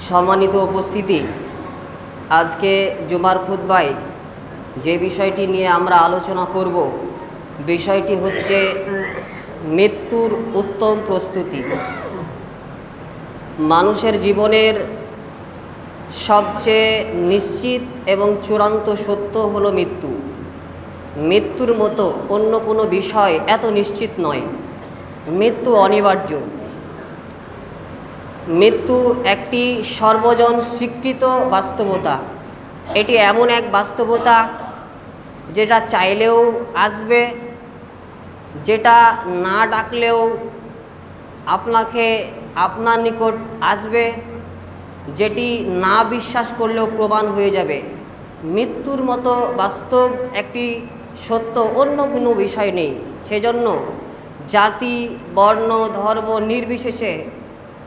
সম্মানিত উপস্থিতি। আজকে জুমার খুদ্বায় যে বিষয়টি নিয়ে আমরা আলোচনা করব, বিষয়টি হচ্ছে মৃত্যুর উত্তম প্রস্তুতি। মানুষের জীবনের সবচেয়ে নিশ্চিত এবং চূড়ান্ত সত্য হলো মৃত্যু। মৃত্যুর মতো অন্য কোনো বিষয় এত নিশ্চিত নয়। মৃত্যু অনিবার্য। মৃত্যু একটি সর্বজন স্বীকৃত বাস্তবতা। এটি এমন এক বাস্তবতা যেটা চাইলেও আসবে, যেটা না ডাকলেও আপনাকে আপনার নিকট আসবে, যেটি না বিশ্বাস করলেও প্রমাণ হয়ে যাবে। মৃত্যুর মতো বাস্তব একটি সত্য অন্য কোনো বিষয় নেই। সেজন্য জাতি, বর্ণ, ধর্ম নির্বিশেষে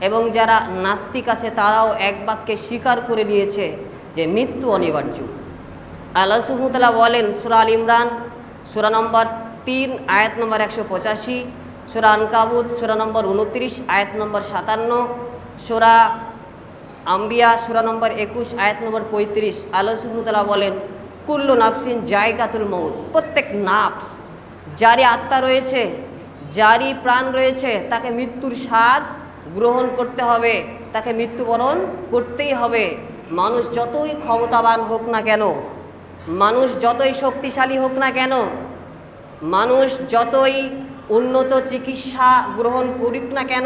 এবং যারা নাস্তিক আছে তারাও এক বাক্যে স্বীকার করে নিয়েছে যে মৃত্যু অনিবার্য। আল্লাহ সুহমতাল্লাহ বলেন, সুরা আল ইমরান, সুরা নম্বর তিন, আয়াত নম্বর একশো পঁচাশি, সুরা আনকাবুদ সুরা নম্বর উনত্রিশ, আয়াত নম্বর সাতান্ন, সুরা আম্বিয়া, সুরা নম্বর একুশ, আয়াত নম্বর পঁয়ত্রিশ। আল্লাহ সুহমতাল্লাহ বলেন, কুল্লু নাফসিন জায়গাতুল মৌত প্রত্যেক নাফস যারই আত্মা রয়েছে, যারই প্রাণ রয়েছে, তাকে মৃত্যুর স্বাদ গ্রহণ করতে হবে, তাকে মৃত্যুবরণ করতেই হবে। মানুষ যতই ক্ষমতাবান হোক না কেন, মানুষ যতই শক্তিশালী হোক না কেন, মানুষ যতই উন্নত চিকিৎসা গ্রহণ করুক না কেন,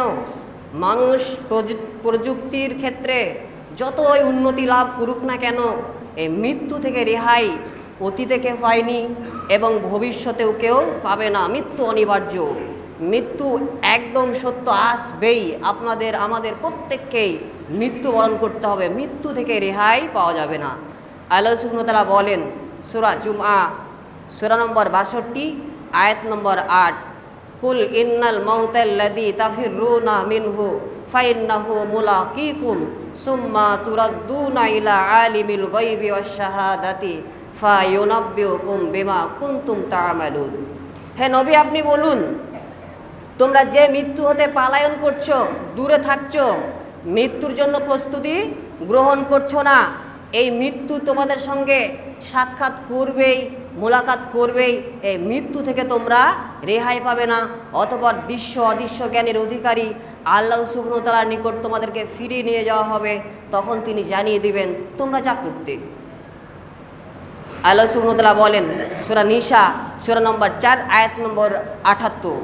মানুষ প্রযু- প্রযুক্তির ক্ষেত্রে যতই উন্নতি লাভ করুক না কেন, এই মৃত্যু থেকে রেহাই অতীতে কেউ পায়নি এবং ভবিষ্যতেও কেউ পাবে না। মৃত্যু অনিবার্য। মৃত্যু একদম সত্য আসবেই। আপনাদের, আমাদের প্রত্যেককেই মৃত্যুবরণ করতে হবে। মৃত্যু থেকে রেহাই পাওয়া যাবে না। আল্লাহ সুবনতালা বলেন, সুরা জুমআ, সুরা নম্বর বাষট্টি, আয়াত নম্বর আট, কুল ইন্নাল মৌতাল্লাদি তাফির রুনা মিনহু, ফাইন্নাহু মুলাকিকুম, সুম্মা তুরাদ্দুনা ইলা আলিমিল গায়বি ওয়াশ শাহাদাতি, ফায়ুনাব্বিউকুম বিমা কুনতুম তা'মালুন হে নবী, আপনি বলুন তোমরা যে মৃত্যু হতে পালায়ন করছ, দূরে থাকছো, মৃত্যুর জন্য প্রস্তুতি গ্রহণ করছ না। এই মৃত্যু তোমাদের সঙ্গে সাক্ষাৎ করবেই, মোলাকাত করবেই। এই মৃত্যু থেকে তোমরা রেহাই পাবে না অথবা দৃশ্য অদৃশ্য জ্ঞানের অধিকারী আল্লাহ সুবনতালার নিকট তোমাদেরকে ফিরিয়ে নিয়ে যাওয়া হবে, তখন তিনি জানিয়ে দিবেন, তোমরা যা করতে। আল্লাহ সুবনতালা বলেন, সুরা নিশা সুরা নম্বর চার, আয়াত নম্বর আঠাত্তর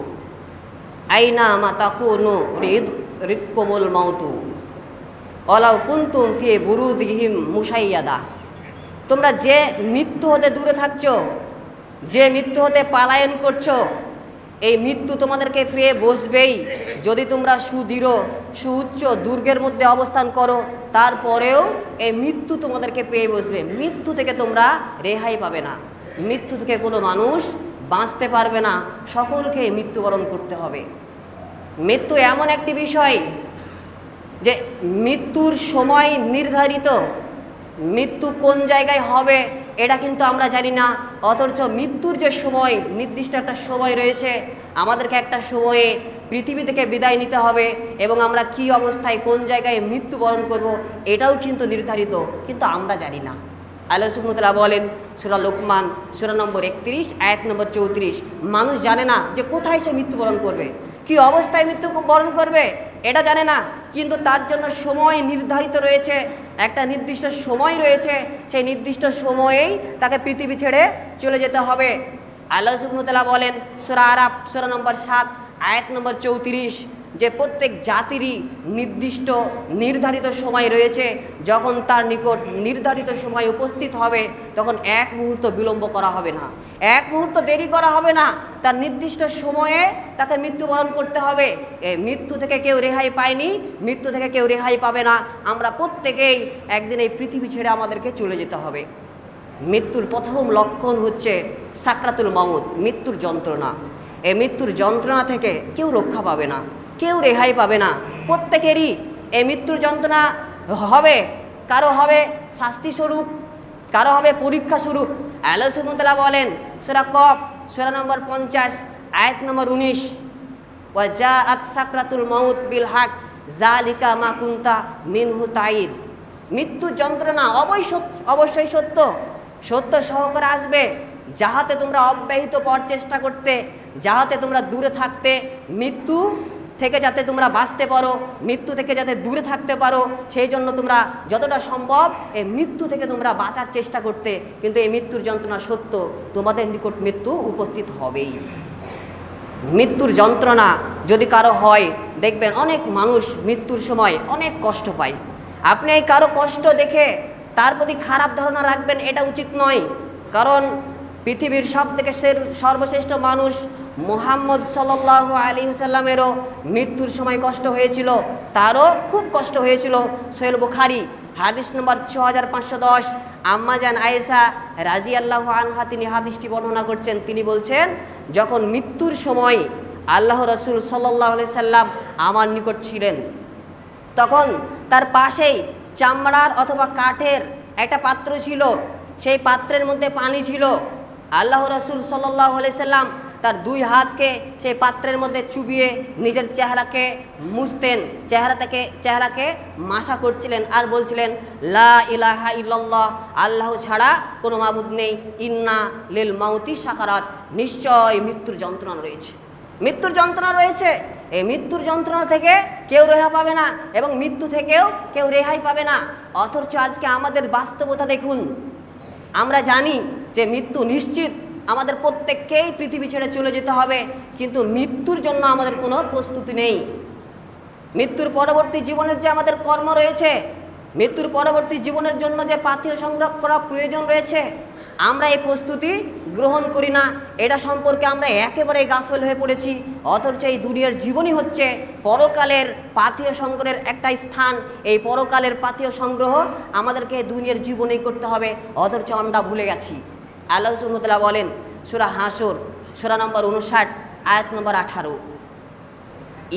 আইনা মা তাকুনু রিদ রিক্কমুল মাউতু। অলাউ কুন্তুম ফিয়ে বুরুদিহিম মুসাইয়াদা তোমরা যে মৃত্যু হতে দূরে থাকছো, যে মৃত্যু হতে পালায়ন করছ, এই মৃত্যু তোমাদেরকে পেয়ে বসবেই। যদি তোমরা সুদৃঢ়, সুউচ্চ দুর্গের মধ্যে অবস্থান করো, তারপরেও এই মৃত্যু তোমাদেরকে পেয়ে বসবে। মৃত্যু থেকে তোমরা রেহাই পাবে না। মৃত্যু থেকে কোনো মানুষ বাঁচতে পারবে না, সকলকে মৃত্যুবরণ করতে হবে। মৃত্যু এমন একটি বিষয় যে মৃত্যুর সময় নির্ধারিত, মৃত্যু কোন জায়গায় হবে এটা কিন্তু আমরা জানি না, অথচ মৃত্যুর যে সময়, নির্দিষ্ট একটা সময় রয়েছে, আমাদেরকে একটা সময়ে পৃথিবী থেকে বিদায় নিতে হবে এবং আমরা কি অবস্থায় কোন জায়গায় মৃত্যুবরণ করব, এটাও কিন্তু নির্ধারিত, কিন্তু আমরা জানি না। আল্লাহ সুবনতলা বলেন, সুরা লোকমান, সুরা নম্বর একত্রিশ, আয়াত নম্বর চৌত্রিশ। মানুষ জানে না যে কোথায় সে মৃত্যুবরণ করবে। কি অবস্থায় মৃত্যু বরণ করবে, এটা জানে না। কিন্তু তার জন্য সময় নির্ধারিত রয়েছে। একটা নির্দিষ্ট সময় রয়েছে। সেই নির্দিষ্ট সময়েই তাকে পৃথিবী ছেড়ে চলে যেতে হবে। আল্লাহ সুবনতলা বলেন, সুরা আরাব সুরা নম্বর সাত, আয়াত নম্বর চৌত্রিশ। যে প্রত্যেক জাতিরই নির্দিষ্ট, নির্ধারিত সময় রয়েছে, যখন তার নিকট নির্ধারিত সময় উপস্থিত হবে, তখন এক মুহূর্ত বিলম্ব করা হবে না। এক মুহূর্ত দেরি করা হবে না, তার নির্দিষ্ট সময়ে তাকে মৃত্যুবরণ করতে হবে। এই মৃত্যু থেকে কেউ রেহাই পায়নি, মৃত্যু থেকে কেউ রেহাই পাবে না। আমরা প্রত্যেকেই একদিন এই পৃথিবী ছেড়ে আমাদেরকে চলে যেতে হবে। মৃত্যুর প্রথম লক্ষণ হচ্ছে সাকরাতুল মামুদ মৃত্যুর যন্ত্রণা। এই মৃত্যুর যন্ত্রণা থেকে কেউ রক্ষা পাবে না। কেউ রেহাই পাবে না। প্রত্যেকেরই এই মৃত্যুর যন্ত্রণা হবে। কারও হবে শাস্তি স্বরূপ, কারও হবে পরীক্ষা স্বরূপ। আল্লাহ বলেন, সেরা কপ সেরা নম্বর পঞ্চাশ, আয়াত নম্বর উনিশ। আত সাকরাতুল মাউত বিল হাক জালিকা মা কুন্তা মিনহু তাইর মৃত্যু যন্ত্রণা অবশ্য অবশ্যই সত্য। সত্য সহকারে আসবে। যাহাতে তোমরা অব্যাহিত পর চেষ্টা করতে, যাহাতে তোমরা দূরে থাকতে, মৃত্যু থেকে যাতে তোমরা বাঁচতে পারো, মৃত্যু থেকে যাতে দূরে থাকতে পারো, সেই জন্য তোমরা যতটা সম্ভব এই মৃত্যু থেকে তোমরা বাঁচার চেষ্টা করতে। কিন্তু এই মৃত্যুর যন্ত্রণা সত্য, তোমাদের নিকট মৃত্যু উপস্থিত হবেই। মৃত্যুর যন্ত্রণা যদি কারও হয়, দেখবেন অনেক মানুষ মৃত্যুর সময় অনেক কষ্ট পায়। আপনি এই কারও কষ্ট দেখে তার প্রতি খারাপ ধারণা রাখবেন, এটা উচিত নয়। কারণ পৃথিবীর সব থেকে সের- সর্বশ্রেষ্ঠ মানুষ মোহাম্মদ সাল্লাহ আলী সাল্লামেরও মৃত্যুর সময় কষ্ট হয়েছিল, তারও খুব কষ্ট হয়েছিল। সোহেল বুখারি, হাদিস নম্বর ছ হাজার পাঁচশো দশ। আম্মাজান আয়েসা রাজি আল্লাহ আনহা, তিনি হাদিসটি বর্ণনা করছেন। তিনি বলছেন, যখন মৃত্যুর সময় আল্লাহ রসুল সাল্লাহ সাল্লাম আমার নিকট ছিলেন, তখন তার পাশেই চামড়ার অথবা কাঠের একটা পাত্র ছিল। সেই পাত্রের মধ্যে পানি ছিল। আল্লাহ রসুল সাল্লাহ সাল্লাম তার দুই হাতকে সেই পাত্রের মধ্যে চুবিয়ে নিজের চেহারাকে মুছতেন। চেহারাটাকে চেহারাকে মাসা করছিলেন আর বলছিলেন, লা ইলাহা ইল্লাল্লাহ, আল্লাহ ছাড়া কোনো মাবুদ নেই। ইন্না লিল মাউতি সাকারাত। নিশ্চয় মৃত্যুর যন্ত্রণা রয়েছে। মৃত্যুর যন্ত্রণা রয়েছে। এই মৃত্যুর যন্ত্রণা থেকে কেউ রেহা পাবে না এবং মৃত্যু থেকেও কেউ রেহাই পাবে না। অথচ আজকে আমাদের বাস্তবতা দেখুন। আমরা জানি যে মৃত্যু নিশ্চিত। আমাদের প্রত্যেককেই পৃথিবী ছেড়ে চলে যেতে হবে। কিন্তু মৃত্যুর জন্য আমাদের কোনো প্রস্তুতি নেই। মৃত্যুর পরবর্তী জীবনের যে আমাদের কর্ম রয়েছে, মৃত্যুর পরবর্তী জীবনের জন্য যে পাথেয় সংগ্রহ করা প্রয়োজন রয়েছে, আমরা এই প্রস্তুতি গ্রহণ করি না। এটা সম্পর্কে আমরা একেবারে গাফল হয়ে পড়েছি। অথচ এই দুনিয়ার জীবনই হচ্ছে পরকালের পাথেয় সংগ্রহের একটা স্থান। এই পরকালের পাথেয় সংগ্রহ আমাদেরকে দুনিয়ার জীবনেই করতে হবে। অথচ আমরা ভুলে গেছি। আল্লাহ সুমতলা বলেন, সুরা হাসর, সুরা নম্বর উনষাট আয়াত নম্বর আঠারো।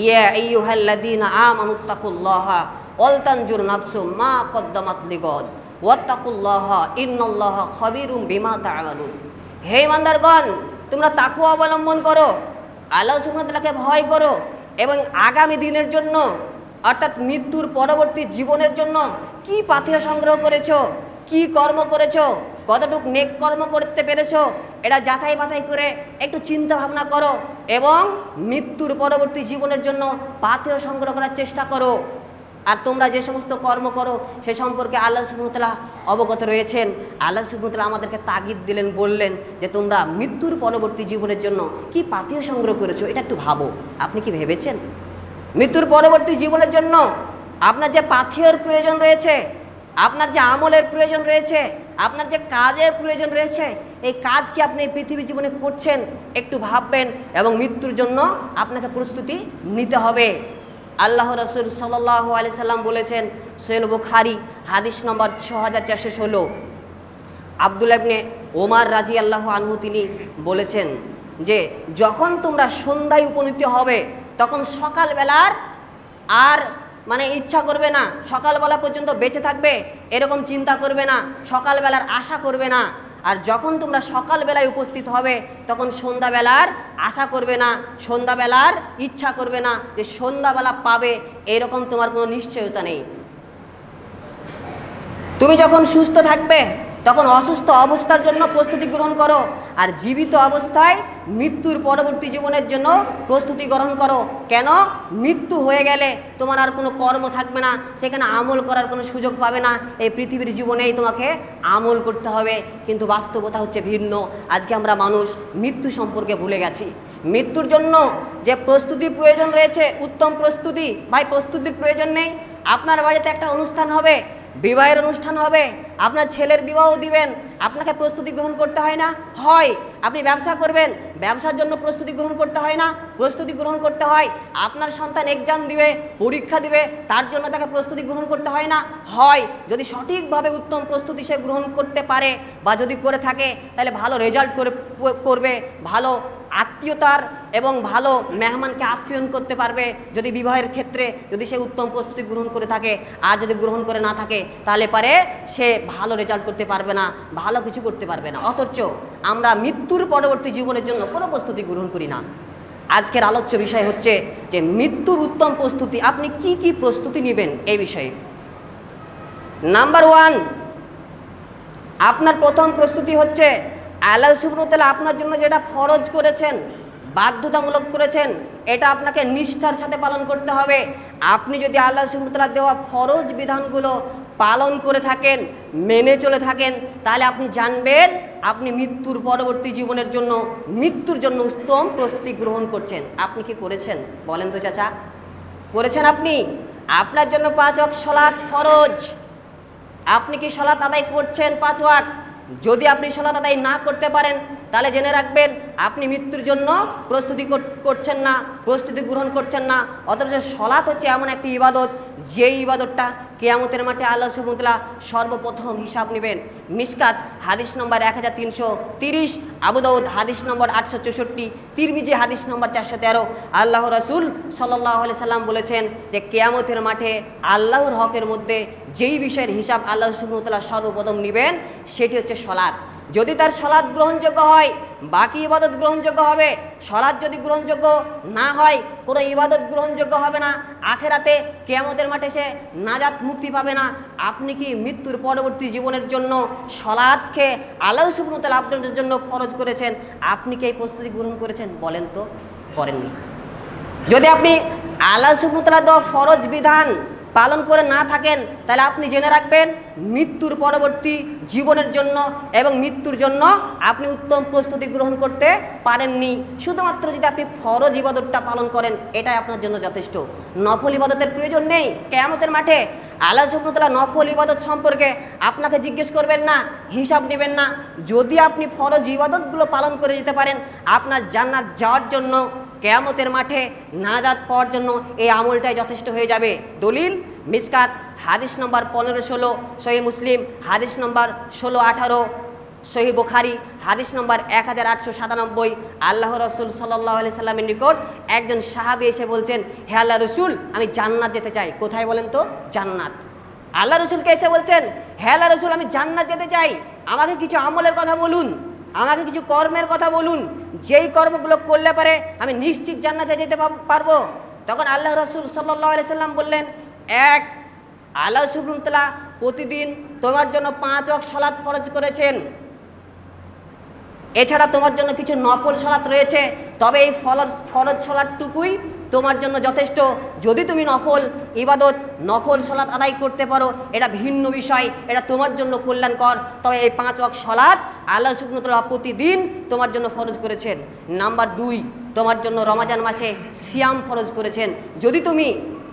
ইয়া আইয়ুহাল্লাযীনা আমানুত্তাকুল্লাহা ওয়াল তানজুর নাফসুম মা খাবীরুম হে তোমরা তাকওয়া অবলম্বন করো, আল্লাহ ভয় করো এবং আগামী দিনের জন্য, অর্থাৎ মৃত্যুর পরবর্তী জীবনের জন্য কি পাথেয় সংগ্রহ করেছ, কি কর্ম করেছ কতটুক নেক কর্ম করতে পেরেছ, এটা যাচাই বাছাই করে একটু চিন্তা ভাবনা করো এবং মৃত্যুর পরবর্তী জীবনের জন্য পাথেয় সংগ্রহ করার চেষ্টা করো। আর তোমরা যে সমস্ত কর্ম করো, সে সম্পর্কে আল্লাহ সুবতলা অবগত রয়েছেন। আল্লাহ সুবতলা আমাদেরকে তাগিদ দিলেন, বললেন যে তোমরা মৃত্যুর পরবর্তী জীবনের জন্য কি পাথেয় সংগ্রহ করেছ, এটা একটু ভাবো। আপনি কি ভেবেছেন? মৃত্যুর পরবর্তী জীবনের জন্য আপনার যে পাথেয়র প্রয়োজন রয়েছে, আপনার যে আমলের প্রয়োজন রয়েছে আপনার যে কাজের প্রয়োজন রয়েছে, এই কাজ কি আপনি পৃথিবী জীবনে করছেন একটু ভাববেন এবং মৃত্যুর জন্য আপনাকে প্রস্তুতি নিতে হবে। আল্লাহ রসুল সাল্লাহ আলি সাল্লাম বলেছেন, সোহেল বুখারি, হাদিস নম্বর ছ হাজার চারশো ষোলো। আবদুল ইবনে ওমার রাজি আল্লাহ আনহু তিনি বলেছেন যে, যখন তোমরা সন্ধ্যায় উপনীত হবে, তখন সকালবেলার আর মানে ইচ্ছা করবে না, সকালবেলা পর্যন্ত বেঁচে থাকবে, এরকম চিন্তা করবে না, সকালবেলার আশা করবে না। আর যখন তোমরা সকালবেলায় উপস্থিত হবে, তখন সন্ধ্যাবেলার আশা করবে না, সন্ধ্যাবেলার ইচ্ছা করবে না যে সন্ধ্যাবেলা পাবে, এরকম তোমার কোনো নিশ্চয়তা নেই। তুমি যখন সুস্থ থাকবে তখন অসুস্থ অবস্থার জন্য প্রস্তুতি গ্রহণ করো আর জীবিত অবস্থায় মৃত্যুর পরবর্তী জীবনের জন্য প্রস্তুতি গ্রহণ করো। কেন? মৃত্যু হয়ে গেলে তোমার আর কোনো কর্ম থাকবে না, সেখানে আমল করার কোনো সুযোগ পাবে না। এই পৃথিবীর জীবনেই তোমাকে আমল করতে হবে, কিন্তু বাস্তবতা হচ্ছে ভিন্ন। আজকে আমরা মানুষ মৃত্যু সম্পর্কে ভুলে গেছি। মৃত্যুর জন্য যে প্রস্তুতির প্রয়োজন রয়েছে, উত্তম প্রস্তুতি, ভাই প্রস্তুতির প্রয়োজন নেই। আপনার বাড়িতে একটা অনুষ্ঠান হবে বিবাহের অনুষ্ঠান হবে, আপনার ছেলের বিবাহ দিবেন, আপনাকে প্রস্তুতি গ্রহণ করতে হয় না, হয়, আপনি ব্যবসা করবেন, ব্যবসার জন্য প্রস্তুতি গ্রহণ করতে হয় না, প্রস্তুতি গ্রহণ করতে হয়, আপনার সন্তান এক্সাম দিবে, পরীক্ষা দিবে, তার জন্য তাকে প্রস্তুতি গ্রহণ করতে হয় না, হয়, যদি সঠিকভাবে উত্তম প্রস্তুতি সে গ্রহণ করতে পারে বা যদি করে থাকে, তাহলে ভালো রেজাল্ট করে, করবে, ভালো আত্মীয়তার এবং ভালো মেহমানকে আপ্যায়ন করতে পারবে যদি বিবাহের ক্ষেত্রে যদি সে উত্তম প্রস্তুতি গ্রহণ করে থাকে। আর যদি গ্রহণ করে না থাকে, তাহলে পারে সে ভালো রেজাল্ট করতে পারবে না, ভালো কিছু করতে পারবে না। অথচ আমরা মৃত্যুর পরবর্তী জীবনের জন্য কোনো প্রস্তুতি গ্রহণ করি না। আজকের আলোচ্য বিষয় হচ্ছে যে মৃত্যুর উত্তম প্রস্তুতি, আপনি কি কি প্রস্তুতি নেবেন এই বিষয়ে? নাম্বার ওয়ান আপনার প্রথম প্রস্তুতি হচ্ছে আল্লাহ সুবরতালা আপনার জন্য যেটা ফরজ করেছেন, বাধ্যতামূলক করেছেন, এটা আপনাকে নিষ্ঠার সাথে পালন করতে হবে। আপনি যদি আল্লাহ সুবরতালা দেওয়া ফরজ বিধানগুলো পালন করে থাকেন, মেনে চলে থাকেন, তাহলে আপনি জানবেন আপনি মৃত্যুর পরবর্তী জীবনের জন্য, মৃত্যুর জন্য উত্তম প্রস্তুতি গ্রহণ করছেন। আপনি কি করেছেন? বলেন তো চাচা। করেছেন আপনি? আপনার জন্য পাঁচ অক সলাৎ ফরজ। আপনি কি সলাৎ আদায় করছেন পাঁচ ওয়াক যদি আপনি সলাত আদায় না করতে পারেন তাহলে জেনে রাখবেন আপনি মৃত্যুর জন্য প্রস্তুতি করছেন না, প্রস্তুতি গ্রহণ করছেন না, অথচ সলাৎ হচ্ছে এমন একটি ইবাদত, যেই ইবাদতটা কেয়ামতের মাঠে আল্লাহ সুবতলা সর্বপ্রথম হিসাব নেবেন। মিসকাত হাদিস নম্বর এক হাজার তিনশো তিরিশ আবুদাউদ হাদিস নম্বর আটশো চৌষট্টি, তিরমিজি হাদিস নম্বর চারশো তেরো। আল্লাহ রসুল সাল্লাহ সাল্লাম বলেছেন যে কেয়ামতের মাঠে আল্লাহর হকের মধ্যে যেই বিষয়ের হিসাব আল্লাহ সুবতলা সর্বপ্রথম নেবেন, সেটি হচ্ছে সলাৎ। যদি তার সলাদ গ্রহণযোগ্য হয়, বাকি ইবাদত গ্রহণযোগ্য হবে। সলাদ যদি গ্রহণযোগ্য না হয়, কোনো ইবাদত গ্রহণযোগ্য হবে না। আখেরাতে কেয়ামতের মাঠে সে নাজাত মুক্তি পাবে না। আপনি কি মৃত্যুর পরবর্তী জীবনের জন্য সলাৎকে আল্লাহ সুবনতাল আপনাদের জন্য ফরজ করেছেন? আপনি কি এই প্রস্তুতি গ্রহণ করেছেন? বলেন তো, করেননি। যদি আপনি আল্লাহ সুবনতালা দেওয়া ফরজ বিধান পালন করে না থাকেন, তাহলে আপনি জেনে রাখবেন, মৃত্যুর পরবর্তী জীবনের জন্য এবং মৃত্যুর জন্য আপনি উত্তম প্রস্তুতি গ্রহণ করতে পারেননি। শুধুমাত্র যদি আপনি ফরজ ইবাদতটা পালন করেন, এটাই আপনার জন্য যথেষ্ট। নফল ইবাদতের প্রয়োজন নেই কেয়ামতের মাঠে। আল্লাহ সুবনতালা নফল ইবাদত সম্পর্কে আপনাকে জিজ্ঞেস করবেন না, হিসাব নেবেন না। যদি আপনি ফরজ ইবাদতগুলো পালন করে যেতে পারেন, আপনার জান্নাত যাওয়ার জন্য কেয়ামতের মাঠে নাজাত পাওয়ার জন্য এই আমলটাই যথেষ্ট হয়ে যাবে। দলিল, মিসকাত, হাদিস নম্বর পনেরো ষোলো, সহি মুসলিম, হাদিস নম্বর ষোলো আঠারো, সহি বুখারি, হাদিস নম্বর এক হাজার আটশো সাতানব্বই। আল্লাহ রসুল সাল্লাহ আলি সাল্লামের নিকট একজন সাহাবি এসে বলছেন, হে আল্লাহ রসুল, আমি জান্নাত যেতে চাই। কোথায় বলেন তো? জান্নাত। আল্লাহ রসুলকে এসে বলছেন, হে আল্লাহ রসুল, আমি জান্নাত যেতে চাই। আমাকে কিছু আমলের কথা বলুন। আমাকে কিছু কর্মের কথা বলুন। যেই কর্মগুলো করলে পারে আমি নিশ্চিত জান্নাতে যেতে পারব। তখন আল্লাহ রসুল সাল্লাহ আলি সাল্লাম বললেন, এক, আল্লাহ সুবরতলা প্রতিদিন তোমার জন্য পাঁচ অক সলাৎ ফরজ করেছেন। এছাড়া তোমার জন্য কিছু নফল সলাৎ রয়েছে। তবে এই ফলজ ফরজ সলাৎটুকুই তোমার জন্য যথেষ্ট। যদি তুমি নফল ইবাদত, নফল সলাৎ আদায় করতে পারো, এটা ভিন্ন বিষয়, এটা তোমার জন্য কল্যাণকর। তবে এই পাঁচ অক সলাৎ আল্লাহ সুবনতলা প্রতিদিন তোমার জন্য ফরজ করেছেন। নাম্বার দুই, তোমার জন্য রমাজান মাসে সিয়াম ফরজ করেছেন। যদি তুমি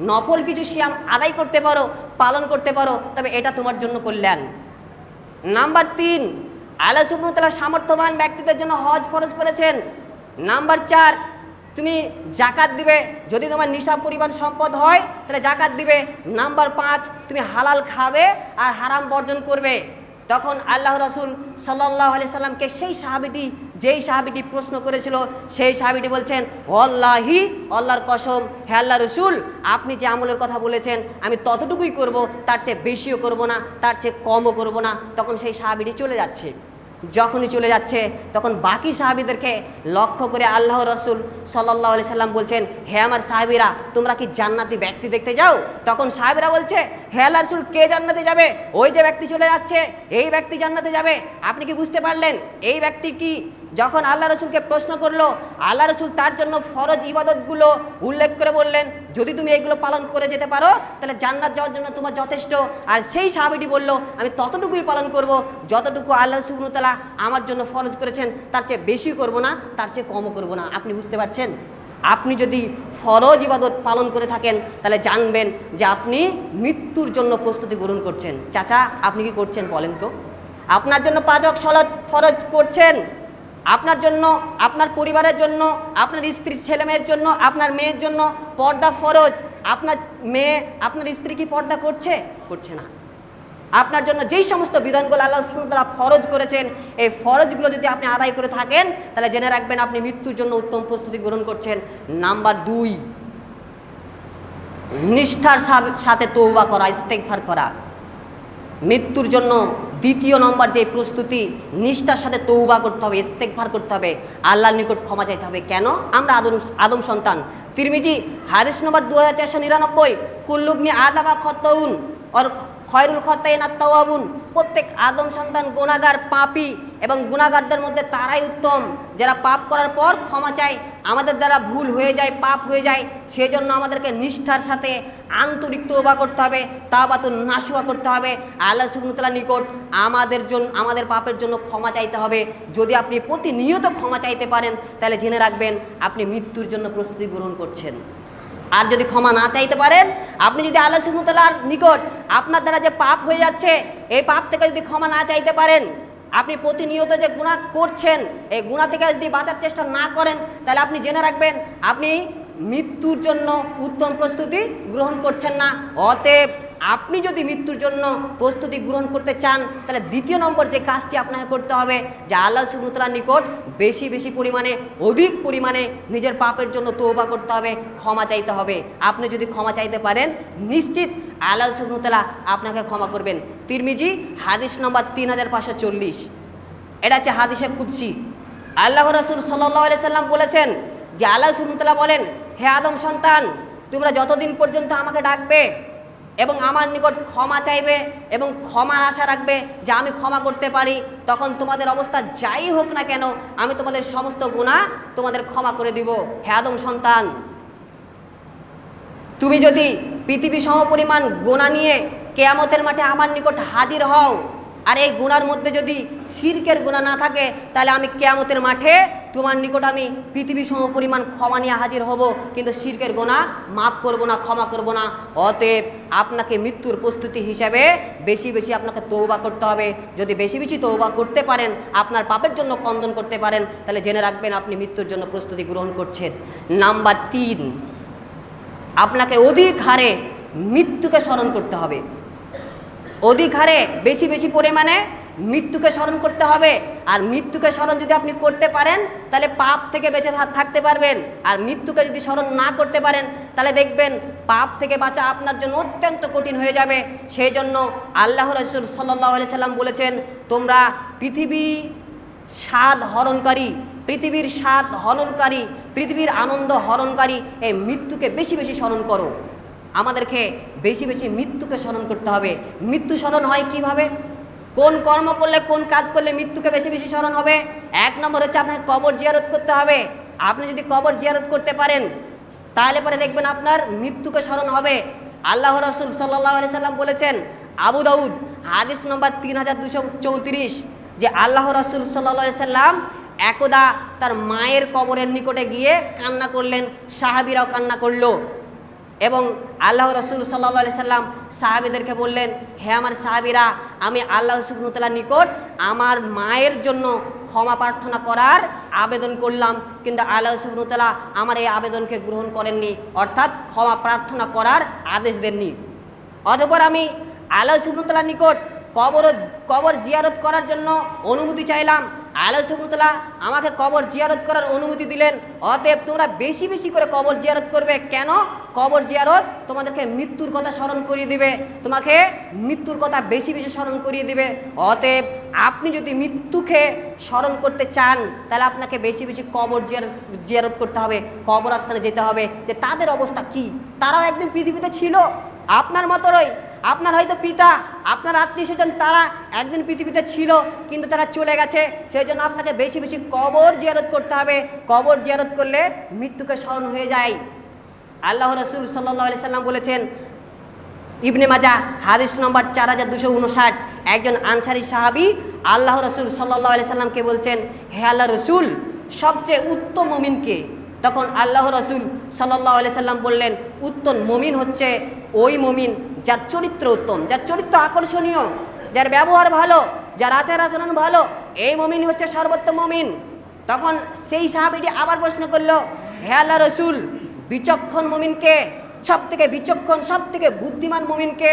নফল কিছু সিয়াম আদায় করতে পারো, পালন করতে পারো, তবে এটা তোমার জন্য কল্যাণ। নাম্বার তিন, আল্লাহ সুবনতলা সামর্থ্যবান ব্যক্তিদের জন্য হজ ফরজ করেছেন। নাম্বার চার তুমি জাকাত দিবে, যদি তোমার নিশাব পরিমাণ সম্পদ হয়, তাহলে জাকাত দিবে। নাম্বার পাঁচ, তুমি হালাল খাবে আর হারাম বর্জন করবে। তখন আল্লাহ রসুল সাল্লাহ আলি সাল্লামকে সেই সাহাবিটি, যেই সাহাবিটি প্রশ্ন করেছিল, সেই সাহাবিটি বলছেন অল্লাহি আল্লাহর কসম, হে আল্লাহ রসুল, আপনি যে আমলের কথা বলেছেন, আমি ততটুকুই করব, তার চেয়ে বেশিও করব না, তার চেয়ে কমও করব না। তখন সেই সাহাবিটি চলে যাচ্ছে। যখনই চলে যাচ্ছে, তখন বাকি সাহাবিদেরকে লক্ষ্য করে আল্লাহ রসুল সাল্লাহ আলি সাল্লাম বলছেন, হে আমার সাহাবিরা, তোমরা কি জান্নাতি ব্যক্তি দেখতে যাও? তখন সাহেবরা বলছে, হে আল্লাহ রসুল, কে জান্নাতে যাবে? ওই যে ব্যক্তি চলে যাচ্ছে, এই ব্যক্তি জান্নাতে যাবে। আপনি কি বুঝতে পারলেন? এই ব্যক্তি কি যখন আল্লাহ রসুলকে প্রশ্ন করল, আল্লাহ রসুল তার জন্য ফরজ ইবাদতগুলো উল্লেখ করে বললেন, যদি তুমি এগুলো পালন করে যেতে পারো, তাহলে জান্নাত যাওয়ার জন্য তোমার যথেষ্ট। আর সেই সাহাবিটি বলল, আমি ততটুকুই পালন করব, যতটুকু আল্লাহ সুবনতলা আমার জন্য ফরজ করেছেন, তার চেয়ে বেশি করব না, তার চেয়ে কমও করব না। আপনি বুঝতে পারছেন? আপনি যদি ফরজ ইবাদত পালন করে থাকেন, তাহলে জানবেন যে আপনি মৃত্যুর জন্য প্রস্তুতি গ্রহণ করছেন। চাচা, আপনি কি করছেন বলেন তো? আপনার জন্য পাজক সলাৎ ফরজ করছেন? আপনার জন্য, আপনার পরিবারের জন্য, আপনার স্ত্রীর ছেলেমেয়ের জন্য, আপনার মেয়ের জন্য পর্দা ফরজ। আপনার মেয়ে, আপনার স্ত্রী কি পর্দা করছে? করছে না। আপনার জন্য যেই সমস্ত বিধানগুলো আল্লাহ সুতরা ফরজ করেছেন, এই ফরজগুলো যদি আপনি আদায় করে থাকেন, তাহলে জেনে রাখবেন আপনি মৃত্যুর জন্য উত্তম প্রস্তুতি গ্রহণ করছেন। নাম্বার দুই, নিষ্ঠার সাথে তৌবা করা ইস্তেকফার করা। মৃত্যুর জন্য দ্বিতীয় নম্বর যে প্রস্তুতি, নিষ্ঠার সাথে তৌবা করতে হবে ইস্তেকভার করতে হবে, আল্লাহর নিকট ক্ষমা চাইতে হবে। কেন? আমরা আদম আদম সন্তান। তিরমিজি হাদিস নম্বর দু হাজার চারশো নিরানব্বই, কুল্লুবনি আদাবা খতউন ওর খয়রুল খতাইন আত্মাওয়াবুন প্রত্যেক আদম সন্তান গুণাগার পাপি এবং গুণাগারদের মধ্যে তারাই উত্তম। যারা পাপ করার পর ক্ষমা চায়, আমাদের দ্বারা ভুল হয়ে যায়, পাপ হয়ে যায়, সেজন্য আমাদেরকে নিষ্ঠার সাথে আন্তরিক তোবা করতে হবে তা বা তো নাশুয়া করতে হবে। আল্লাহ সুবনুতলা নিকট আমাদের জন্য আমাদের পাপের জন্য ক্ষমা চাইতে হবে। যদি আপনি প্রতিনিয়ত ক্ষমা চাইতে পারেন, তাহলে জেনে রাখবেন, আপনি মৃত্যুর জন্য প্রস্তুতি গ্রহণ করছেন। আর যদি ক্ষমা না চাইতে পারেন, আপনি যদি আল্লাহ সুমতলার নিকট আপনার দ্বারা যে পাপ হয়ে যাচ্ছে, এই পাপ থেকে যদি ক্ষমা না চাইতে পারেন, আপনি প্রতিনিয়ত যে গুণা করছেন, এই গুণা থেকে যদি বাঁচার চেষ্টা না করেন, তাহলে আপনি জেনে রাখবেন, আপনি মৃত্যুর জন্য উত্তম প্রস্তুতি গ্রহণ করছেন না। অতএব আপনি যদি মৃত্যুর জন্য প্রস্তুতি গ্রহণ করতে চান, তাহলে দ্বিতীয় নম্বর যে কাজটি আপনাকে করতে হবে, যে আল্লাহ সুবুতলার নিকট বেশি বেশি পরিমাণে, অধিক পরিমাণে নিজের পাপের জন্য তৌবা করতে হবে, ক্ষমা চাইতে হবে। আপনি যদি ক্ষমা চাইতে পারেন, নিশ্চিত আল্লাহ সুবুতলা আপনাকে ক্ষমা করবেন। তিরমিজি, হাদিস নম্বর তিন হাজার পাঁচশো চল্লিশ। এটা হচ্ছে হাদিসে কুৎসি আল্লাহ রসুল সাল্লাহ সাল্লাম বলেছেন যে আল্লাহ সুবুতলা বলেন, হে আদম সন্তান, তোমরা যতদিন পর্যন্ত আমাকে ডাকবে এবং আমার নিকট ক্ষমা চাইবে এবং ক্ষমার আশা রাখবে যে আমি ক্ষমা করতে পারি। তখন তোমাদের অবস্থা যাই হোক না কেন, আমি তোমাদের সমস্ত গুণা তোমাদের ক্ষমা করে দিব। হে আদম সন্তান, তুমি যদি পৃথিবী সমপরিমাণ গোনা নিয়ে কেয়ামতের মাঠে আমার নিকট হাজির হও আর এই গুণার মধ্যে যদি শির্কের গুণা না থাকে, তাহলে আমি কেয়ামতের মাঠে তোমার নিকট আমি পৃথিবী সম পরিমাণ ক্ষমা নিয়ে হাজির হব। কিন্তু শির্কের গোনা মাফ করব না, ক্ষমা করব না। অতএব আপনাকে মৃত্যুর প্রস্তুতি হিসাবে বেশি বেশি আপনাকে তৌবা করতে হবে। যদি বেশি বেশি তৌবা করতে পারেন, আপনার পাপের জন্য খন্দন করতে পারেন, তাহলে জেনে রাখবেন আপনি মৃত্যুর জন্য প্রস্তুতি গ্রহণ করছেন। নাম্বার তিন, আপনাকে অধিক হারে মৃত্যুকে স্মরণ করতে হবে। অধিক হারে বেশি বেশি পরিমাণে মৃত্যুকে স্মরণ করতে হবে। আর মৃত্যুকে স্মরণ যদি আপনি করতে পারেন, তাহলে পাপ থেকে বেঁচে থাকতে পারবেন। আর মৃত্যুকে যদি স্মরণ না করতে পারেন, তাহলে দেখবেন পাপ থেকে বাঁচা আপনার জন্য অত্যন্ত কঠিন হয়ে যাবে। সেই জন্য আল্লাহ রসুল সাল্লাহ সাল্লাম বলেছেন, তোমরা পৃথিবী স্বাদ হরণকারী, পৃথিবীর স্বাদ হরণকারী পৃথিবীর আনন্দ হরণকারী, এই মৃত্যুকে বেশি বেশি স্মরণ করো। আমাদেরকে বেশি বেশি মৃত্যুকে স্মরণ করতে হবে। মৃত্যু স্মরণ হয় কীভাবে? কোন কর্ম করলে, কোন কাজ করলে মৃত্যুকে বেশি বেশি স্মরণ হবে? এক নম্বর হচ্ছে আপনাকে কবর জিয়ারত করতে হবে। আপনি যদি কবর জিয়ারত করতে পারেন, তাহলে পরে দেখবেন আপনার মৃত্যুকে স্মরণ হবে। আল্লাহ রসুল সাল্লাহ সাল্লাম বলেছেন, আবু দাউদ, হাদিস নম্বর তিন হাজার দুশো চৌত্রিশ, যে আল্লাহ রসুল সাল্লা সাল্লাম একদা তার মায়ের কবরের নিকটে গিয়ে কান্না করলেন, সাহাবিরাও কান্না করল। এবং আল্লাহ রসুল সাল্লা সাল্লাম সাহাবিদেরকে বললেন, হে আমার সাহাবিরা, আমি আল্লাহ সুবনুতলার নিকট আমার মায়ের জন্য ক্ষমা প্রার্থনা করার আবেদন করলাম, কিন্তু আল্লাহ সুবনুতলা আমার এই আবেদনকে গ্রহণ করেননি, অর্থাৎ ক্ষমা প্রার্থনা করার আদেশ দেননি। অতঃপর আমি আল্লাহ সুবনুতলার নিকট কবর কবর জিয়ারত করার জন্য অনুমতি চাইলাম আল্লাহ সুবনুতলা আমাকে কবর জিয়ারত করার অনুমতি দিলেন। অতএব তোমরা বেশি বেশি করে কবর জিয়ারত করবে। কেন? কবর জিয়ারত তোমাদেরকে মৃত্যুর কথা স্মরণ করিয়ে দিবে। তোমাকে মৃত্যুর কথা বেশি বেশি স্মরণ করিয়ে দিবে। অতএব আপনি যদি মৃত্যুকে স্মরণ করতে চান, তাহলে আপনাকে বেশি বেশি কবর জিয়ারত করতে হবে। কবর আস্থানে যেতে হবে। যে তাদের অবস্থা কি? তারাও একদিন পৃথিবীতে ছিল। আপনার মতো মতোই আপনার হয়তো পিতা, আপনার আত্মীয় স্বজন তারা একদিন পৃথিবীতে ছিল, কিন্তু তারা চলে গেছে। সেই জন্য আপনাকে বেশি বেশি কবর জিয়ারত করতে হবে। কবর জিয়ারত করলে মৃত্যুকে স্মরণ হয়ে যায়। আল্লাহ রসুল সাল্লাহ সাল্লাম বলেছেন, ইবনে মাজা, হাদিস নম্বর চার হাজার দুশো উনষাট। একজন আনসারি সাহাবি আল্লাহ রসুল সাল্লাহ সাল্লামকে বলছেন, হে আল্লাহ রসুল, সবচেয়ে উত্তম মমিনকে তখন আল্লাহ রসুল সাল্লাহ আলি সাল্লাম বললেন উত্তম মমিন হচ্ছে ওই মমিন যার চরিত্র উত্তম, যার চরিত্র আকর্ষণীয়, যার ব্যবহার ভালো, যার আচার আচরণ ভালো, এই মমিন হচ্ছে সর্বোত্তম মমিন। তখন সেই সাহাবিটি আবার প্রশ্ন করল, হে আল্লাহ রসুল, বিচক্ষণ মমিনকে সব থেকে বিচক্ষণ সব থেকে বুদ্ধিমান মমিনকে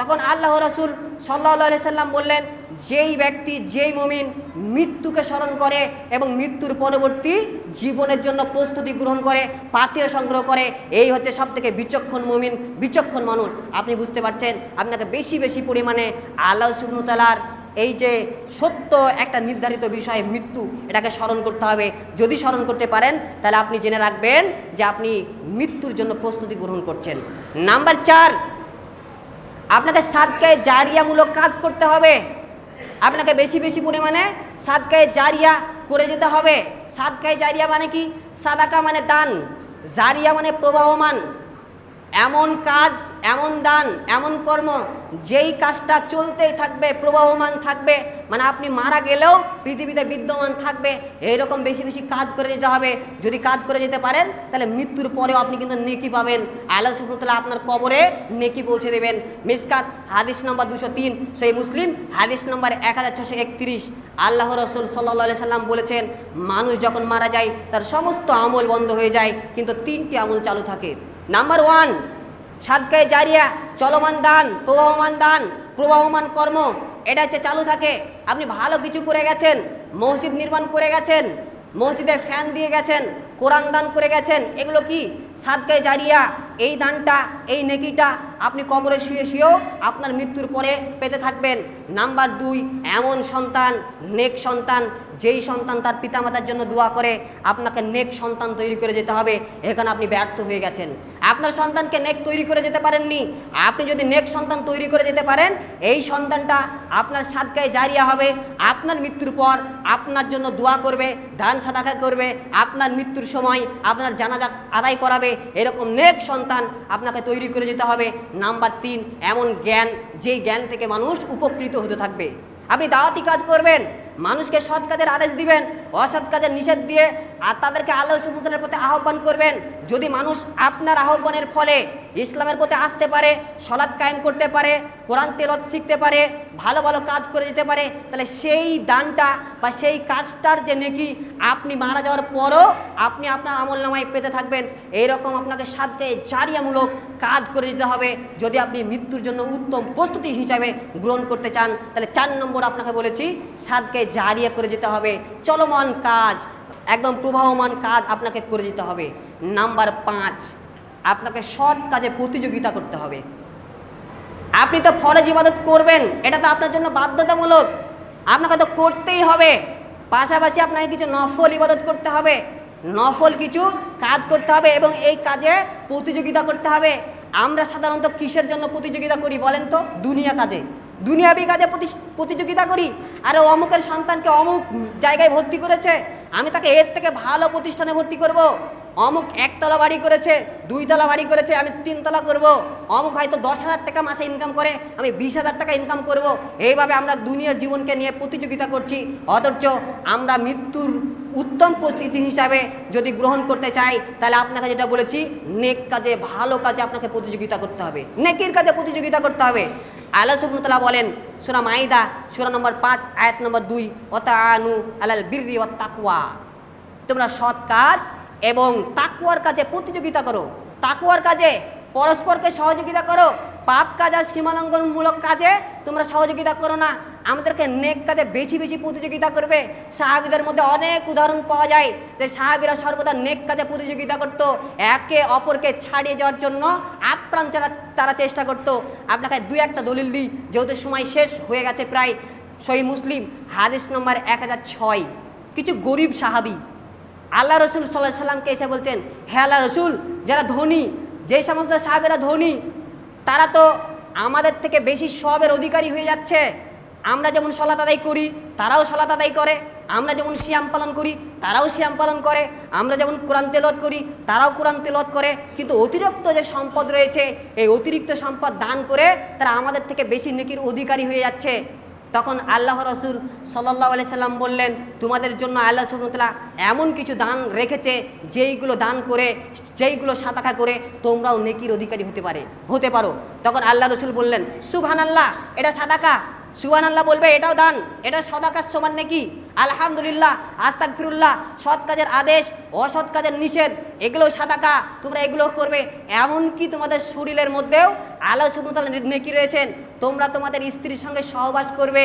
তখন আল্লাহ রসুল সাল্লাহ সাল্লাম বললেন যেই ব্যক্তি, যেই মমিন মৃত্যুকে স্মরণ করে এবং মৃত্যুর পরবর্তী জীবনের জন্য প্রস্তুতি গ্রহণ করে, পাথেয় সংগ্রহ করে, এই হচ্ছে সব থেকে বিচক্ষণ মমিন, বিচক্ষণ মানুষ। আপনি বুঝতে পারছেন? আপনাকে বেশি বেশি পরিমাণে আল্লাহ সুবনুতালার এই যে সত্য একটা নির্ধারিত বিষয় মৃত্যু, এটাকে স্মরণ করতে হবে। যদি স্মরণ করতে পারেন, তাহলে আপনি জেনে রাখবেন যে আপনি মৃত্যুর জন্য প্রস্তুতি গ্রহণ করছেন। নাম্বার চার, আপনাকে সাদকায় জারিয়ামূলক কাজ করতে হবে। আপনাকে বেশি বেশি পরিমাণে সাদকায় জারিয়া করে যেতে হবে। সাদকায় জারিয়া মানে কি? সাদাকা মানে দান, জারিয়া মানে প্রবাহমান। এমন কাজ, এমন দান, এমন কর্ম, যেই কাজটা চলতেই থাকবে, প্রবাহমান থাকবে মানে আপনি মারা গেলেও পৃথিবীতে বিদ্যমান থাকবে, এইরকম বেশি বেশি কাজ করে যেতে হবে। যদি কাজ করে যেতে পারেন, তাহলে মৃত্যুর পরেও আপনি কিন্তু নেকি পাবেন। আল্লাহ সুবহানাহু আপনার কবরে নেকি পৌঁছে দেবেন। মিসকাত হাদিস নম্বর দুশো তিন সেই মুসলিম, হাদিস নম্বর এক হাজার ছশো একত্রিশ। আল্লাহ রসুল সাল্লা সাল্লাম বলেছেন, মানুষ যখন মারা যায়, তার সমস্ত আমল বন্ধ হয়ে যায়, কিন্তু তিনটি আমল চালু থাকে। নাম্বার ওয়ান সাদকায় জারিয়া চলমান দান প্রবাহমান দান প্রবাহমান কর্ম, এটা হচ্ছে চালু থাকে। আপনি ভালো কিছু করে গেছেন, মসজিদ নির্মাণ করে গেছেন, মসজিদের ফ্যান দিয়ে গেছেন, কোরআন দান করে গেছেন, এগুলো কি? সাদকায় জারিয়া, এই দানটা, এই নেকিটা আপনি কবরে শুয়ে শুয়েও আপনার মৃত্যুর পরে পেতে থাকবেন। নাম্বার দুই, এমন সন্তান, নেক সন্তান, যেই সন্তান তার পিতামাতার জন্য দোয়া করে, আপনাকে নেক সন্তান তৈরি করে যেতে হবে। এখানে আপনি ব্যর্থ হয়ে গেছেন। আপনার সন্তানকে নেক তৈরি করে যেতে পারেননি। আপনি যদি নেক সন্তান তৈরি করে যেতে পারেন, এই সন্তানটা আপনার সাদকায় জারিয়া হবে। আপনার মৃত্যুর পর আপনার জন্য দোয়া করবে, দান সাদাকা করবে, আপনার মৃত্যুর সময় আপনার জানাজা আদায় করাবে। এরকম নেক সন্তান আপনাকে তৈরি করে যেতে হবে। নাম্বার তিন, এমন জ্ঞান, যেই জ্ঞান থেকে মানুষ উপকৃত হতে থাকবে। আপনি দাওয়াতি কাজ করবেন, মানুষকে সৎ কাজের আদেশ দিবেন, অসৎ কাজের নিষেধ দিয়ে আর তাদেরকে আল্লাহ সুবুতের প্রতি আহ্বান করবেন, যদি মানুষ আপনার আহ্বানের ফলে ইসলামের প্রতি আসতে পারে সলাৎ কায়েম করতে পারে, কোরআন তেলত শিখতে পারে, ভালো ভালো কাজ করে যেতে পারে, তাহলে সেই দানটা বা সেই কাজটার যে নেকি আপনি মারা যাওয়ার পরও আপনি আপনার আমল নামায় পেতে থাকবেন। এইরকম আপনাকে সাধ্যে জারিয়ামূলক কাজ করে যেতে হবে। যদি আপনি মৃত্যুর জন্য উত্তম প্রস্তুতি হিসাবে গ্রহণ করতে চান, তাহলে চার নম্বর আপনাকে বলেছি সাদকে জারিয়া করে যেতে হবে। চলমান কাজ একদম প্রবাহমান কাজ আপনাকে করে দিতে হবে। নাম্বার পাঁচ, আপনাকে সৎ কাজে প্রতিযোগিতা করতে হবে। আপনি তো ফরজ ইবাদত করবেন, এটা তো আপনার জন্য বাধ্যতামূলক। আপনাকে তো করতেই হবে। পাশাপাশি আপনাকে কিছু নফল ইবাদত করতে হবে। নফল কিছু কাজ করতে হবে এবং এই কাজে প্রতিযোগিতা করতে হবে। আমরা সাধারণত কিসের জন্য প্রতিযোগিতা করি বলেন তো? দুনিয়া কাজে। দুনিয়াবি কাজে প্রতি- প্রতিযোগিতা করি, আরে অমুকের সন্তানকে অমুক জায়গায় ভর্তি করেছে, আমি তাকে এর থেকে ভালো প্রতিষ্ঠানে ভর্তি করব। অমুক একতলা বাড়ি করেছে, দুইতলা বাড়ি করেছে, আমি তিনতলা করব। অমুক হয়তো দশ হাজার টাকা মাসে ইনকাম করে, আমি বিশ হাজার টাকা ইনকাম করব। এইভাবে আমরা দুনিয়ার জীবনকে নিয়ে প্রতিযোগিতা করছি অথচ আমরা মৃত্যুর উত্তম পরিস্থিতি হিসাবে যদি গ্রহণ করতে চাই, তাহলে আপনাকে যেটা বলেছি, নেক কাজে, ভালো কাজে আপনাকে প্রতিযোগিতা করতে হবে নেকির কাজে প্রতিযোগিতা করতে হবে আল্লাহ সুবনতলা বলেন, সুরা মাইদা, সুরা নম্বর পাঁচ, আয়াত নম্বর দুই অতা আলাল বিরি ও তাকুয়া তোমরা সৎ কাজ এবং তাকুয়ার কাজে প্রতিযোগিতা করো। তাকুয়ার কাজে পরস্পরকে সহযোগিতা করো। পাপ কাজ আর সীমালঙ্ঘনমূলক কাজে তোমরা সহযোগিতা করো না। আমাদেরকে নেক কাজে বেশি বেশি প্রতিযোগিতা করবে। সাহাবিদের মধ্যে অনেক উদাহরণ পাওয়া যায় যে সাহাবিরা সর্বদা নেক কাজে প্রতিযোগিতা করত, একে অপরকে ছাড়িয়ে যাওয়ার জন্য আপ্রাণ তারা চেষ্টা করত। আপনাকে দুই একটা দলিল দিই, যেহেতু সময় শেষ হয়ে গেছে প্রায়। সহি মুসলিম, হাদিস নম্বর এক হাজার ছয়। কিছু গরিব সাহাবি, আল্লাহ রসুল সাল্লাহ সাল্লামকে এসে বলছেন হ্যাঁ আল্লাহ রসুল, যারা ধনী, যে সমস্ত সাহাবেরা ধনী, তারা তো আমাদের থেকে বেশি সবের অধিকারী হয়ে যাচ্ছে। আমরা যেমন সলাত আদায় করি, তারাও সলাত আদায় করে। আমরা যেমন শিয়াম পালন করি, তারাও শিয়াম পালন করে। আমরা যেমন কোরআন তেলত করি, তারাও কোরআন তেলত করে। কিন্তু অতিরিক্ত যে সম্পদ রয়েছে, এই অতিরিক্ত সম্পদ দান করে তারা আমাদের থেকে বেশি নেকির অধিকারী হয়ে যাচ্ছে। তখন আল্লাহ রসুল সাল্লাহ সাল্লাম বললেন, তোমাদের জন্য আল্লাহ সুবতলা এমন কিছু দান রেখেছে, যেইগুলো দান করে, যেইগুলো সাতাখা করে তোমরাও নেকির অধিকারী হতে পারে, হতে পারো। তখন আল্লাহ রসুল বললেন সুবহান আল্লাহ এটা সাদাকা। সুবহান আল্লাহ বলবে, এটাও দান, এটা সদাকার সমান নাকি? আলহামদুলিল্লাহ আস্তাক ফিরুল্লাহ সৎ কাজের আদেশ, অসৎ কাজের নিষেধ এগুলো সাদাকা, তোমরা এগুলো করবে। এমনকি তোমাদের শরীরের মধ্যেও আল্লাহ সুবতাল নেকি রয়েছেন, তোমরা তোমাদের স্ত্রীর সঙ্গে সহবাস করবে।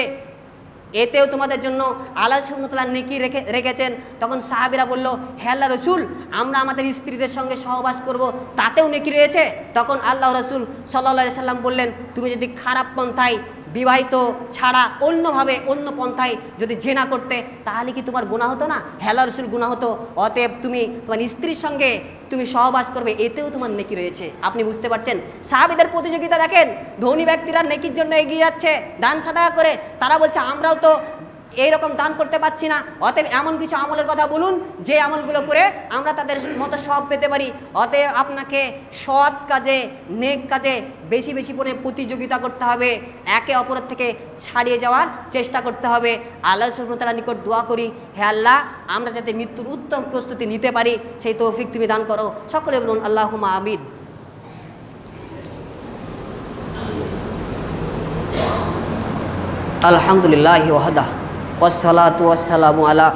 এতেও তোমাদের জন্য আল্লাহ সুবতাল্লাহ নেকি রেখে, রেখেছেন। তখন সাহাবিরা বলল, হে আল্লাহ রসুল, আমরা আমাদের স্ত্রীদের সঙ্গে সহবাস করব, তাতেও নেকি রয়েছে? তখন আল্লাহ রসুল সাল্লা সাল্লাম বললেন, তুমি যদি খারাপ পন্থায় বিবাহিত ছাড়া অন্যভাবে অন্য পন্থায় যদি জেনা করতে, তাহলে কি তোমার গুণা হতো না? হেলা রসুল গুণা হতো। অতএব তুমি তোমার স্ত্রীর সঙ্গে তুমি সহবাস করবে, এতেও তোমার নেকি রয়েছে। আপনি বুঝতে পারছেন? সাহাবিদের প্রতিযোগিতা দেখেন, ধনী ব্যক্তিরা নেকির জন্য এগিয়ে যাচ্ছে, দান সাদা করে। তারা বলছে, আমরাও তো এইরকম দান করতে পারছি না। অতএব এমন কিছু আমলের কথা বলুন, যে আমলগুলো করে আমরা তাদের মতো সব পেতে পারি। অতএব আপনাকে সৎ কাজে, নেক কাজে বেশি বেশি করে প্রতিযোগিতা করতে হবে। একে অপরের থেকে ছাড়িয়ে যাওয়ার চেষ্টা করতে হবে। আল্লাহ সুবতার নিকট দোয়া করি, হে আল্লাহ, আমরা যাতে মৃত্যুর উত্তম প্রস্তুতি নিতে পারি, সেই তৌফিক তুমি দান করো। সকলে বলুন আল্লাহ আমিন। আলহামদুলিল্লাহ ওয়াহাদা ওয়াসালাতু ওয়াসালামু আলা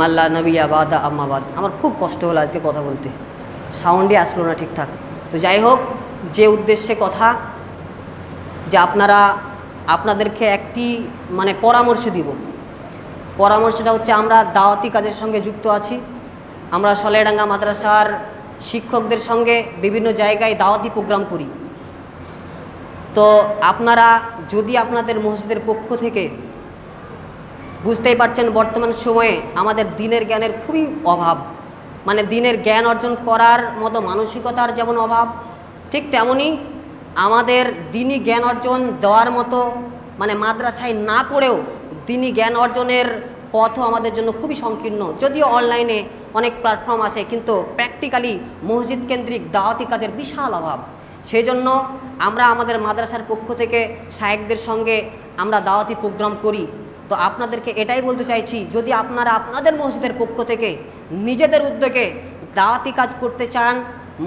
মাল্লা নবী আবাদা আম্মাবাদ আমার খুব কষ্ট হলো আজকে কথা বলতে। সাউন্ডই আসলো না ঠিকঠাক। তো যাই হোক, যে উদ্দেশ্যে কথা, যে আপনারা, আপনাদেরকে একটি মানে পরামর্শ দিব। পরামর্শটা হচ্ছে আমরা দাওয়াতি কাজের সঙ্গে যুক্ত আছি। আমরা সলেডাঙ্গা মাদ্রাসার শিক্ষকদের সঙ্গে বিভিন্ন জায়গায় দাওয়াতি প্রোগ্রাম করি। তো আপনারা, যদি আপনাদের মসজিদের পক্ষ থেকে বুঝতেই পারছেন বর্তমান সময়ে আমাদের দিনের জ্ঞানের খুবই অভাব। মানে দিনের জ্ঞান অর্জন করার মতো মানসিকতার যেমন অভাব, ঠিক তেমনই আমাদের দিনই জ্ঞান অর্জন দেওয়ার মতো মানে মাদ্রাসায় না পড়েও দিনই জ্ঞান অর্জনের পথও আমাদের জন্য খুবই সংকীর্ণ। যদিও অনলাইনে অনেক প্ল্যাটফর্ম আছে, কিন্তু প্র্যাকটিক্যালি মসজিদ কেন্দ্রিক দাওয়াতি কাজের বিশাল অভাব। সেই জন্য আমরা আমাদের মাদ্রাসার পক্ষ থেকে শায়েকদের সঙ্গে আমরা দাওয়াতি প্রোগ্রাম করি। তো আপনাদেরকে এটাই বলতে চাইছি, যদি আপনারা আপনাদের মসজিদের পক্ষ থেকে নিজেদের উদ্যোগে দাওয়াতি কাজ করতে চান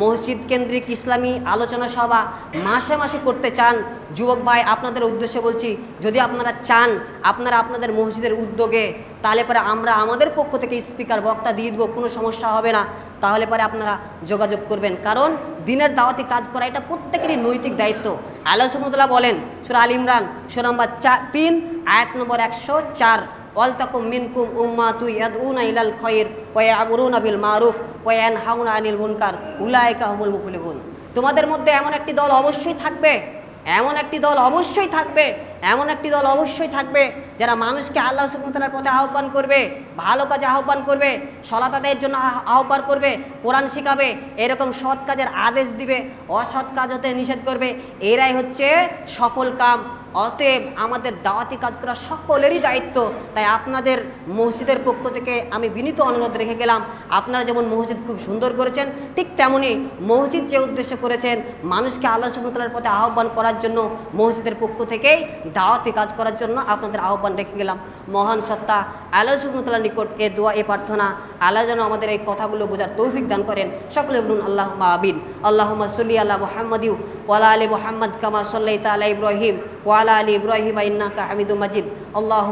মসজিদ কেন্দ্রিক ইসলামী আলোচনা সভা মাসে মাসে করতে চান, যুবক ভাই, আপনাদের উদ্দেশ্যে বলছি, যদি আপনারা চান, আপনারা আপনাদের মসজিদের উদ্যোগে, তাহলে পরে আমরা আমাদের পক্ষ থেকে স্পিকার, বক্তা দিয়ে দেবো, কোনো সমস্যা হবে না। তাহলে পরে আপনারা যোগাযোগ করবেন। কারণ দিনের দাওয়াতি কাজ করা, এটা প্রত্যেকেরই নৈতিক দায়িত্ব। আল্লাহ বলেন, সুরা আল ইমরান, সুর নম্বর চার তিন, আয়াত নম্বর একশো চার। ওয়ালতাকুম মিনকুম উম্মা তুই ইয়াদউনা ইলাল খয়র ওয়া ইয়ামুরুনা বিল মারুফ ওয়া ইয়ানহাউনা আনিল মুনকার, উলাইকা হুমুল মুফলিহুন। তোমাদের মধ্যে এমন একটি দল অবশ্যই থাকবে, এমন একটি দল অবশ্যই থাকবে, এমন একটি দল অবশ্যই থাকবে যারা মানুষকে আল্লাহ সুবহানাহু পথে আহ্বান করবে, ভালো কাজে আহ্বান করবে সলাতাদের জন্য আহ- আহ্বান করবে, কোরআন শেখাবে, এরকম সৎ কাজের আদেশ দিবে, অসৎ কাজ হতে নিষেধ করবে, এরাই হচ্ছে সফল কাম। অতএব আমাদের দাওয়াতি কাজ করা সকলেরই দায়িত্ব। তাই আপনাদের মসজিদের পক্ষ থেকে আমি বিনীত অনুরোধ রেখে গেলাম, আপনারা যেমন মসজিদ খুব সুন্দর করেছেন, ঠিক তেমনই মসজিদ যে উদ্দেশ্য করেছেন, মানুষকে আল্লাহ সুবতালার পথে আহ্বান করার জন্য মসজিদের পক্ষ থেকেই দাওয়াতি কাজ করার জন্য আপনাদের আহ্বান রেখে গেলাম। মহান সত্তা, আল্লাহ সুবতালার নিকট এ দোয়া, এ প্রার্থনা, আল্লাহ যেন আমাদের এই কথাগুলো বোঝার তৌফিক দান করেন। সকলে বলুন আল্লাহ আবিন আল্লাহ সল্লি আল্লাহ মোহাম্মদিউ ওয়ালা আলী মোহাম্মদ কামা সাল্লাই তালা ইব্রাহিম। ওয়ালা আলী ইব্রাহিম ইন্নাকা হামিদু মাজিদ আল্লাহ